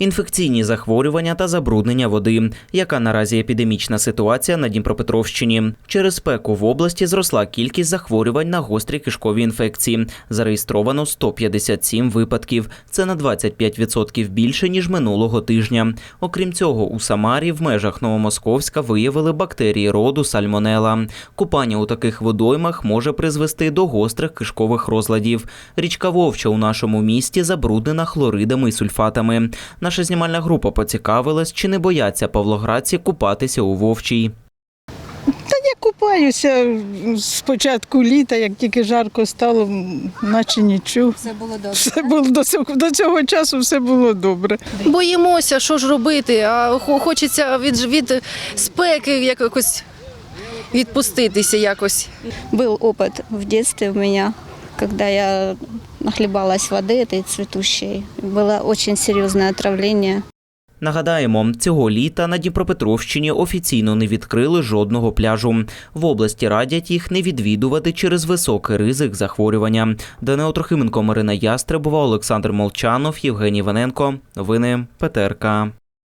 інфекційні захворювання та забруднення води, яка наразі епідемічна ситуація на Дніпропетровщині. Через спеку в області зросла кількість захворювань на гострі кишкові інфекції. Зареєстровано 157 випадків. Це на 25% більше ніж минулого тижня. Окрім цього, у Самарі в межах Новомосковська виявили бактерії роду сальмонела. Купання у таких водоймах може призвести до гострих кишкових розладів. Річка Вовча у нашому місті забруднена хлоридами і сульфатами. Наша знімальна група поцікавилась, чи не бояться павлоградці купатися у Вовчій. Та Я купаюся з початку літа, як тільки жарко стало, наче нічого. Все було добре. Все було до цього, до цього часу все було добре. Боїмося, що ж робити, а хочеться від, від спеки якось відпуститися якось. Был опыт в детстве у меня, когда я нахлебалась воды этой цветущей. Было очень серьезное отравление. Нагадаємо, цього літа на Дніпропетровщині офіційно не відкрили жодного пляжу. В області радять їх не відвідувати через високий ризик захворювання. Данило Трохименко, Марина Ястребова, Олександр Молчанов, Євгеній Ваненко. Новини ПТРК.